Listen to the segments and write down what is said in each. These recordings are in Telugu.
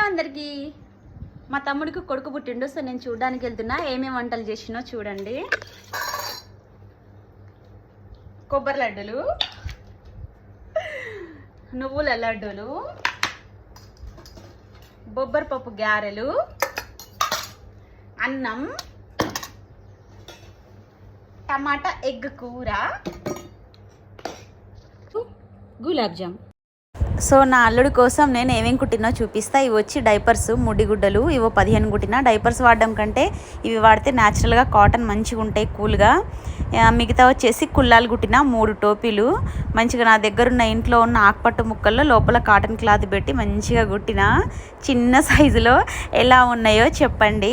హలో అందరికీ. మా తమ్ముడికి కొడుకు పుట్టిండు సో నేను చూడడానికి వెళ్తున్నా. ఏమేమి వంటలు చేసినో చూడండి. కొబ్బరి లడ్డులు నువ్వుల లడ్డులు బొబ్బరి పప్పు గారెలు అన్నం టమాటా ఎగ్ కూర గులాబ్ జామ్. సో నా అల్లుడి కోసం నేను ఏమేం కుట్టినో చూపిస్తా. ఇవి వచ్చి డైపర్స్ ముడిగుడ్డలు ఇవో పదిహేను కుట్టిన. డైపర్స్ వాడడం కంటే ఇవి వాడితే న్యాచురల్గా కాటన్ మంచిగా ఉంటాయి కూల్గా మిగతా వచ్చేసి కుల్లాలు కుట్టిన మూడు టోపీలు. మంచిగా నా దగ్గర ఉన్న ఇంట్లో ఉన్న ఆకుపట్టు ముక్కల్లో లోపల కాటన్ క్లాత్ పెట్టి మంచిగా కుట్టిన. చిన్న సైజులో ఎలా ఉన్నాయో చెప్పండి.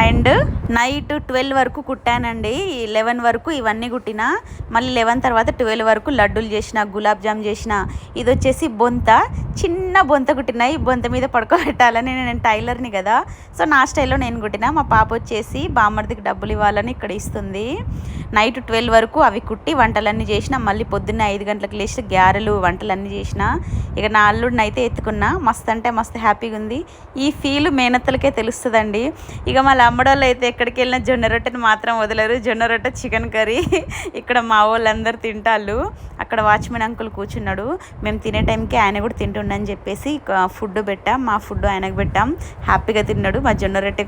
అండ్ నైట్ ట్వెల్వ్ వరకు కుట్టానండి. లెవెన్ వరకు ఇవన్నీ కుట్టిన మళ్ళీ లెవెన్ తర్వాత ట్వెల్వ్ వరకు లడ్డూలు చేసిన గులాబ్ జామ్ చేసిన ఇది వచ్చేసి బొంత చిన్న బొంత కుట్టిన ఈ బొంత మీద పడుకోబెట్టాలని నేను టైలర్ని కదా. సో నా స్టైల్లో నేను కుట్టిన. మా పాప వచ్చేసి బామ్మర్దికి డబ్బులు ఇవ్వాలని ఇక్కడ ఇస్తుంది. నైట్ ట్వెల్వ్ వరకు అవి కుట్టి వంటలన్నీ చేసిన మళ్ళీ పొద్దున్న ఐదు గంటలకు లేచి గ్యారెలు వంటలన్నీ చేసిన. ఇక నా అల్లుడిని అయితే ఎత్తుకున్నా. మస్తు అంటే మస్తు హ్యాపీగా ఉంది. ఈ ఫీల్ మేనత్తలకే తెలుస్తుందండి. ఇక మళ్ళీ అమ్మడోళ్ళు అయితే ఎక్కడికి వెళ్ళిన జొన్న రొట్టెని మాత్రం వదలరు. జొన్న రొట్టె చికెన్ కర్రీ. ఇక్కడ మా వాళ్ళందరూ తింటాళ్ళు. అక్కడ వాచ్మెన్ అంకుల్ కూర్చున్నాడు. మేము తినే టైంకి ఆయన కూడా తింటుండని చెప్పేసి ఫుడ్ పెట్టాం. మా ఫుడ్ ఆయనకు పెట్టాం. హ్యాపీగా తిన్నాడు. మా జొన్న రొట్టె